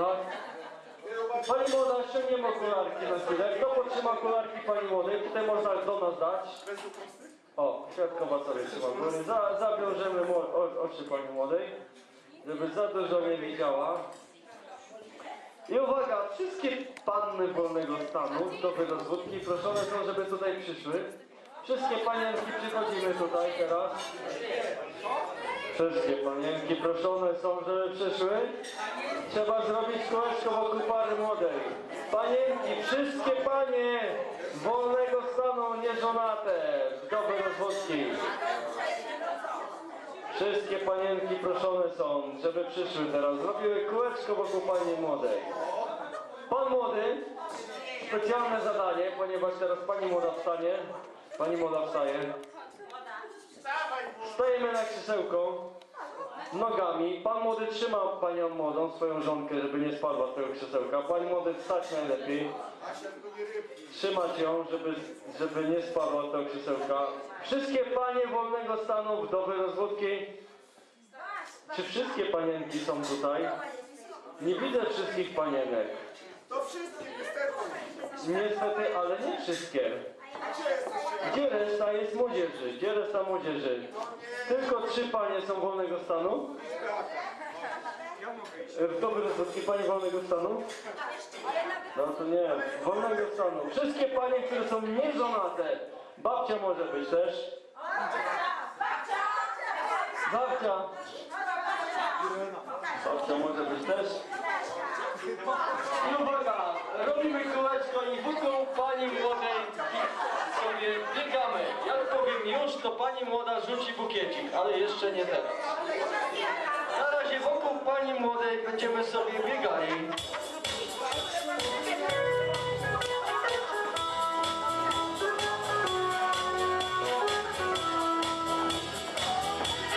tak? Pani młoda, ściągniemy okularki na chwilę. Kto podtrzyma okularki pani młodej? Tutaj można do nas dać. O, świadkowa sobie trzyma góry. Za, zawiążemy oczy pani młodej, żeby za dużo nie widziała. I uwaga, wszystkie panny wolnego stanu do wyrozwódki proszone są, żeby tutaj przyszły. Wszystkie panienki przychodzimy tutaj teraz. Wszystkie panienki proszone są, żeby przyszły. Trzeba zrobić kółeczko wokół pary młodej. Panienki, wszystkie panie wolnego stanu, nieżonate, wdowy rozwódki. Wszystkie panienki proszone są, żeby przyszły teraz. Zrobiły kółeczko wokół pani młodej. Pan młody, specjalne zadanie, ponieważ teraz pani młoda wstanie. Pani młoda wstaje. Stajemy na krzesełko nogami. Pan młody trzyma panią młodą, swoją żonkę, żeby nie spadła z tego krzesełka. Pani młody wstać najlepiej. Trzymać ją, żeby, żeby nie spadła z tego krzesełka. Wszystkie panie wolnego stanu, wdowy rozwódki. Czy wszystkie panienki są tutaj? Nie widzę wszystkich panienek. To wszystkie niestety. Niestety, ale nie wszystkie. Gdzie reszta jest młodzieży? Gdzie reszta młodzieży? Tylko trzy panie są wolnego stanu? Wdowy rozwódki pani wolnego stanu? No to nie, wolnego stanu. Wszystkie panie, które są nieżonate. Babcia może być też. Babcia. Babcia może być też. I uwaga, robimy kółeczko i wokół pani. Jak powiem już, to pani młoda rzuci bukiecik, ale jeszcze nie teraz. Na razie wokół pani młodej będziemy sobie biegali.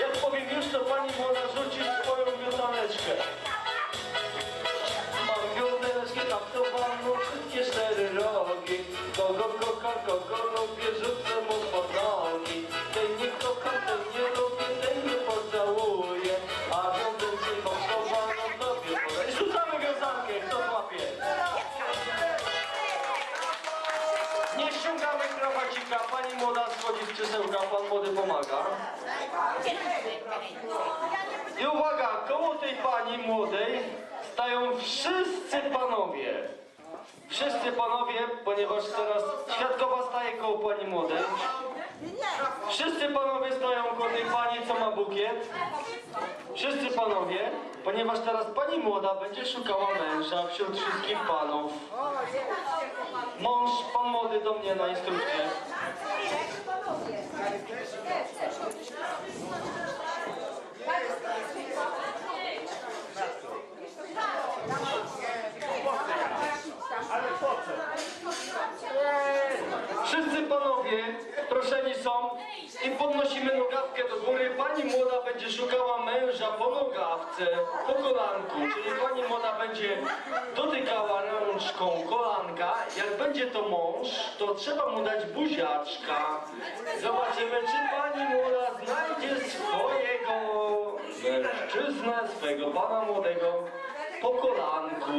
Jak powiem już, to pani młoda rzuci swoją pioseneczkę. Mam pioseneczkę taktowaną, wszystkie cztery rogi. Kogo lubię, rzucę mu pomaga. I uwaga, koło tej pani młodej stają wszyscy panowie. Wszyscy panowie, ponieważ teraz świadkowa staje koło pani młodej. Wszyscy panowie stoją koło tej pani, co ma bukiet. Wszyscy panowie, ponieważ teraz pani młoda będzie szukała męża wśród wszystkich panów. Mąż, pan młody do mnie na instrukcję. Wszyscy panowie proszeni są i podnosimy nogawkę do góry. Pani młoda będzie szukała męża po nogawce, po kolanku, czyli pani młoda będzie dotykała rączką kolanka. Jak będzie to mąż, to trzeba mu dać buziaczka. Zobaczymy, czy pani młoda znajdzie swojego mężczyznę, swojego pana młodego po kolanku.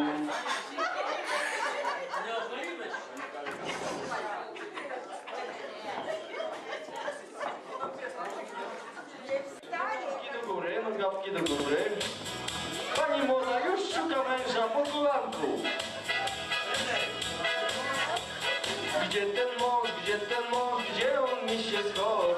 Nogawki do góry, nogawki do góry. On mi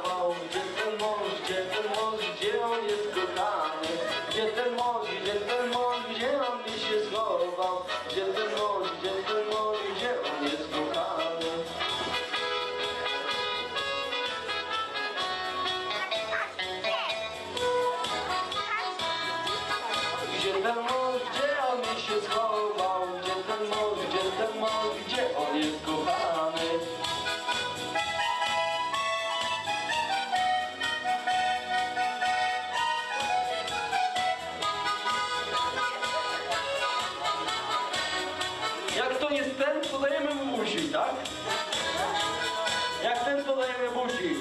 ten, podajemy mu buzi, tak? Jak ten, podajemy buzi.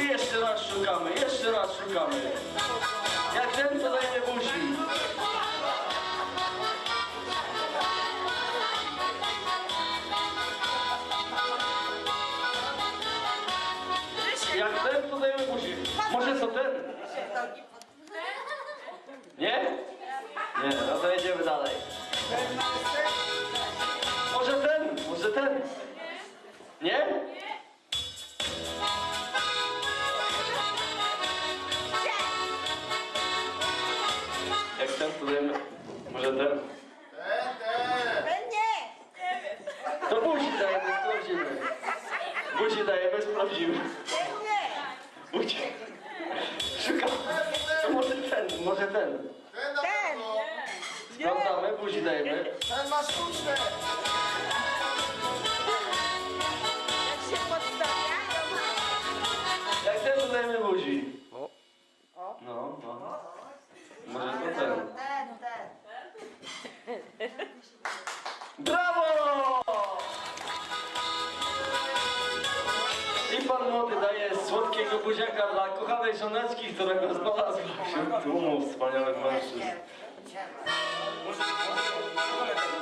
I jeszcze raz szukamy, jeszcze raz szukamy. Jak ten, podajemy buzi. Jak ten, to dajemy buzi. Może co ten? Nie? Nie, no to jedziemy dalej. Może ten, może ten. Nie? Jak ten, to dajemy. Może ten. To buzi dajemy, sprawdzimy. Buzi dajemy, sprawdzimy. Słodkiego buziaka dla kochanej żoneczki, którego znalazła wśród tłumu wspaniałych mężczyzn.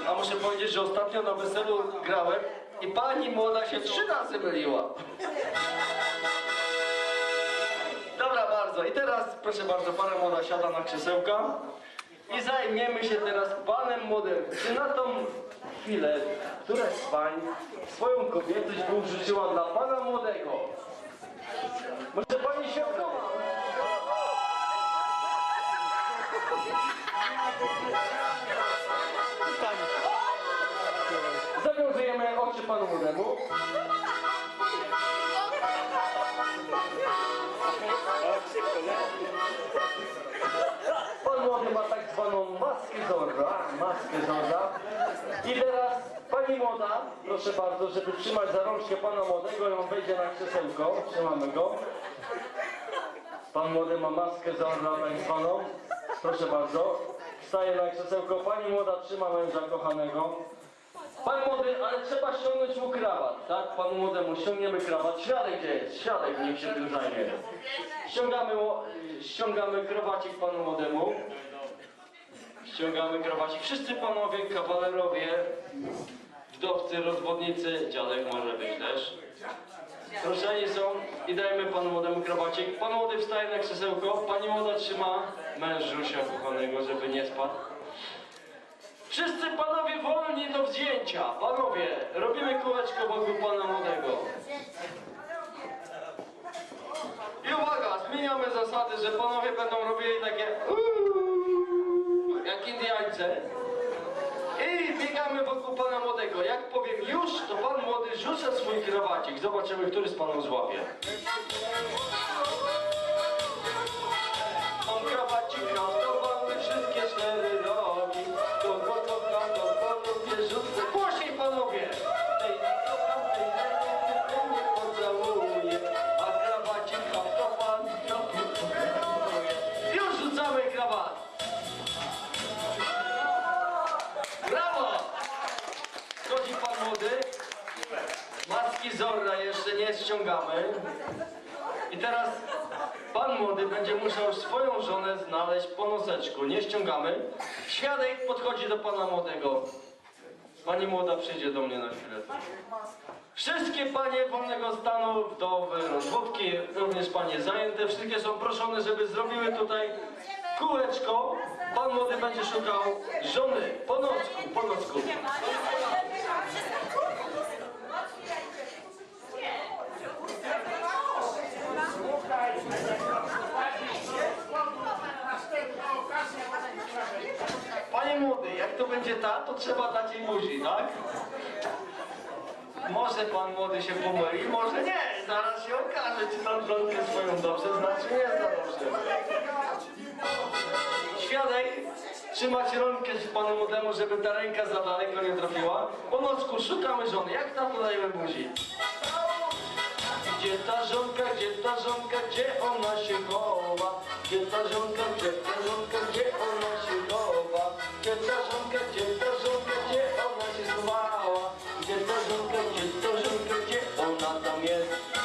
A muszę powiedzieć, że ostatnio na weselu grałem i pani młoda się trzy razy myliła. Dobra, bardzo. I teraz, proszę bardzo, para młoda siada na krzesełka i zajmiemy się teraz panem młodym. Czy na tą chwilę, któraś z pań swoją kobiecość wyużyczyła dla pana młodego? Może pani się odchowa? Zawiązujemy oczy panu młodemu. Pan młody ma tak zwaną maskę Zorra, maskę Zorra. I teraz pani młoda, proszę bardzo, żeby trzymać za rączkę pana młodego i on wejdzie na krzesełko. Trzymamy go. Pan młody ma maskę Zorra zwaną. Proszę bardzo. Wstaje na krzesełko. Pani młoda trzyma męża kochanego. Pan młody, ale trzeba ściągnąć mu krawat, tak? Panu młodemu ściągniemy krawat. Świadek gdzie jest? Świadek niech się tym zajmie. Ściągamy, ściągamy krawacik panu młodemu. Ściągamy krawacik. Wszyscy panowie, kawalerowie, wdowcy, rozwodnicy, dziadek może być też. Proszeni są i dajemy panu młodemu krawacik. Pan młody wstaje na krzesełko, pani młoda trzyma mężusia kochanego, żeby nie spadł. Wszyscy panowie wolni do wzięcia. Panowie, robimy kółeczko wokół pana młodego. I uwaga, zmieniamy zasady, że panowie będą robili takie jak Indiańce. Biegamy wokół pana młodego. Jak powiem już, to pan młody rzuca swój krawacik. Zobaczymy, który z panów złapie. Będzie musiał swoją żonę znaleźć po noseczku. Nie ściągamy. Świadek podchodzi do pana młodego. Pani młoda przyjdzie do mnie na chwilę. Wszystkie panie wolnego stanu, wdowy, rozwódki, również panie zajęte, wszystkie są proszone, żeby zrobiły tutaj kółeczko. Pan młody będzie szukał żony po nocku, po nocku. Panie młody, jak to będzie ta, to trzeba dać jej buzi, tak? Może pan młody się pomyli, może nie. Zaraz się okaże, czy tam żonkę swoją dobrze zna, czy nie zna dobrze. Świadek, trzymać rączkę panu młodemu, żeby ta ręka za daleko nie trafiła. Po nocku szukamy żony. Jak tam podajemy buzi? Gdzie ta żonka, gdzie ta żonka, gdzie ona się chowa? Gdzie ta żonka, gdzie ta żonka, gdzie ona ta żonka, gdzie ta żonka, gdzie ona się schowała? Gdzie ta żonka, gdzie ta żonka, gdzie ona tam jest?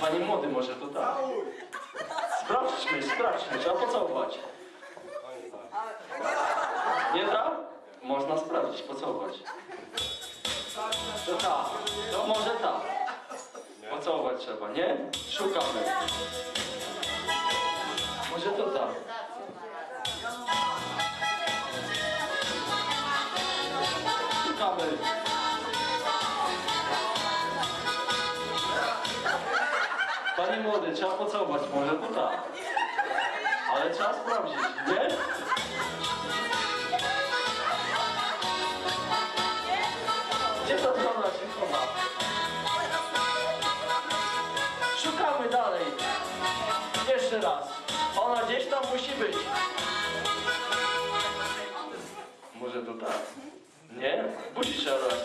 Panie młody może to tak. Sprawdźmy, sprawdźmy, trzeba pocałować. Nie tak? Można sprawdzić, pocałować. To tak, to może tak. Pocałować trzeba, nie? Szukamy. Może to tak. Panie młody, trzeba pocałować, może to tak. Ale trzeba sprawdzić, nie? Gdzie ta strona się chowa? Szukamy dalej. Jeszcze raz. Ona gdzieś tam musi być. Może to tak? Nie? Musi trzeba dać.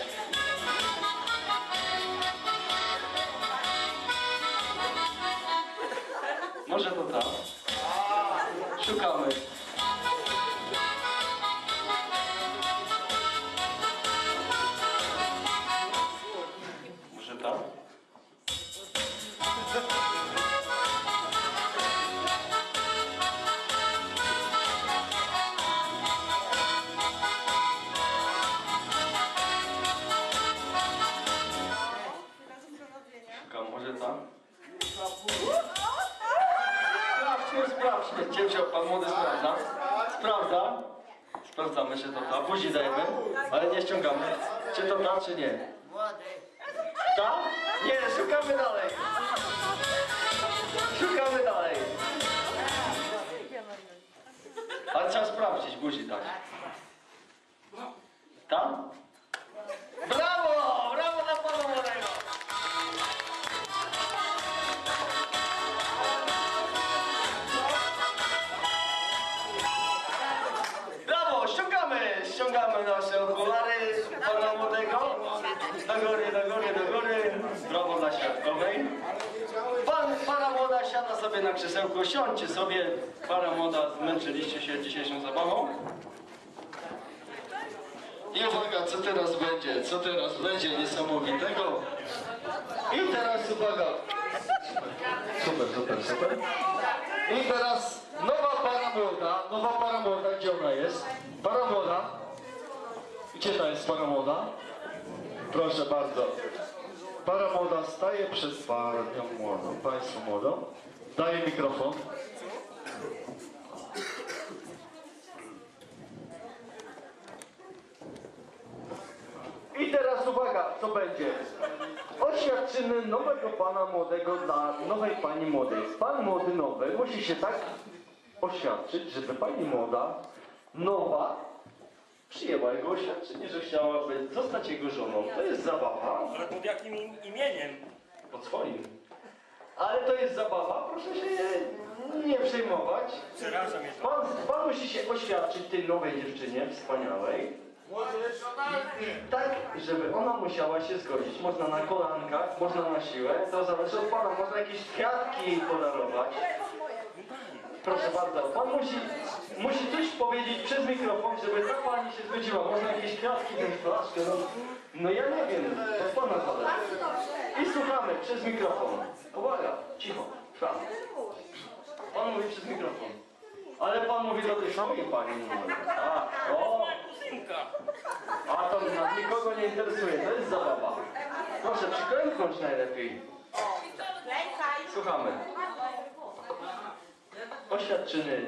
Może to tak? Szukamy. Może tak? Szukam, tam? Cię wziął pan młody sprawdza. Sprawdza. Sprawdzamy, czy to. Buzi dajemy, ale nie ściągamy. Czy to ta, czy nie? Ta? Nie, szukamy dalej. Krzesełku, siądźcie sobie. Pana młoda, zmęczyliście się dzisiejszą zabawą. I uwaga, co teraz będzie? Co teraz będzie niesamowitego? I teraz uwaga. Super, super, super. I teraz nowa para młoda, nowa para młoda, gdzie ona jest? Para młoda. Gdzie ta jest para młoda? Proszę bardzo. Para młoda staje przed panią młodą, państwu młodą. Daję mikrofon. I teraz uwaga, co będzie? Oświadczymy nowego pana młodego dla nowej pani młodej. Pan młody nowy musi się tak oświadczyć, żeby pani młoda nowa przyjęła jego oświadczenie, że chciałaby zostać jego żoną. To jest zabawa Ale pod jakim im, imieniem? pod swoim. Ale to jest zabawa, proszę się nie przejmować. Pan, pan musi się oświadczyć tej nowej dziewczynie, wspaniałej. I tak, żeby ona musiała się zgodzić. Można na kolankach, można na siłę. To zależy od pana. Można jakieś kwiatki jej podarować. Proszę bardzo, pan musi, musi coś powiedzieć przez mikrofon, żeby ta pani się zgodziła. Można jakieś kwiatki, tę flaszkę. No, no ja nie wiem, to pana zależy. I słuchamy przez mikrofon. Uwaga, cicho, trwa. Pan mówi przez mikrofon. Ale pan mówi do tej swojej pani. Tak, o, Moja kuzynka. a to nas nikogo nie interesuje, to jest zabawa. Proszę, przyklęknąć najlepiej. Słuchamy. Oświadczyny.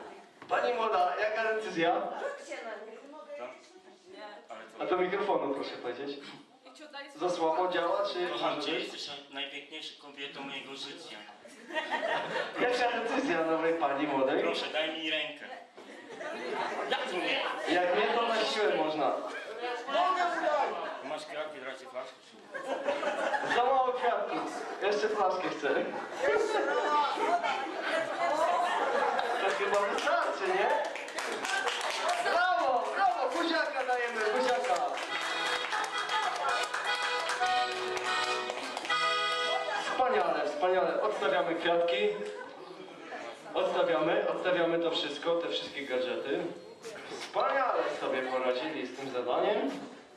Pani młoda, jaka decyzja? Co? Ale A co? do mikrofonu proszę powiedzieć. Za słabo działa, czy... Kocham Cię, jesteś najpiękniejszą kobietą mojego życia. Jaka decyzja nowej pani młodej? Proszę, daj mi rękę. Jak to nie? Jak nie, to na siłę można. Masz kwiatki, dracie flaszkę? Za mało kwiatków. Jeszcze flaszkę chcę. Jeszcze raz! To chyba wystarczy, nie? Brawo, brawo, buziaka dajemy, buziaka. Wspaniale, wspaniale. Odstawiamy kwiatki. Odstawiamy, odstawiamy to wszystko, te wszystkie gadżety. Wspaniale sobie poradzili z tym zadaniem.